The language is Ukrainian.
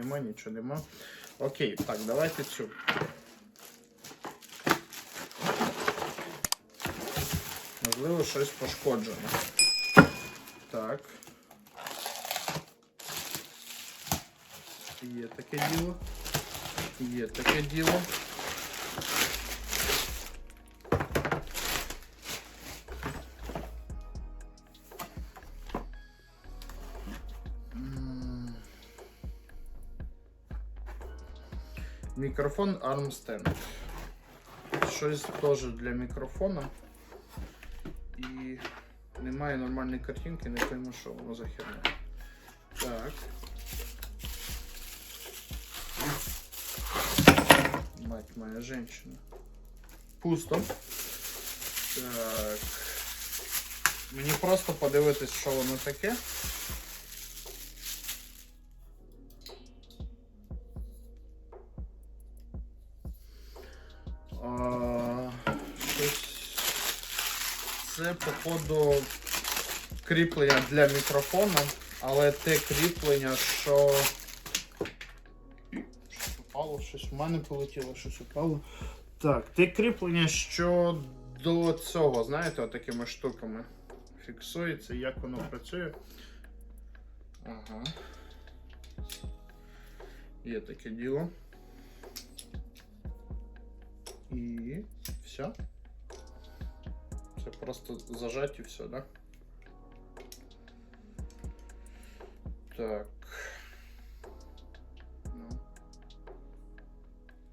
нема, нічого нема. Окей, так, давайте цю. Можливо, щось пошкоджено. Так. Є таке діло. Є таке діло. Мікрофон Armstand. Щось теж для мікрофона. І немає нормальної картинки, не пойму, що воно за херня. Так. Мать моя женщина. Пусто. Так. Мені просто подивитись, що воно таке. Це, походу, кріплення для мікрофона, але те кріплення, що. Щось упало, щось в мене полетіло, щось упало. Так, те кріплення, що до цього, знаєте, такими штуками фіксується, як воно працює. Ага. Є таке діло. І все. Це просто зажать и все, да? Так.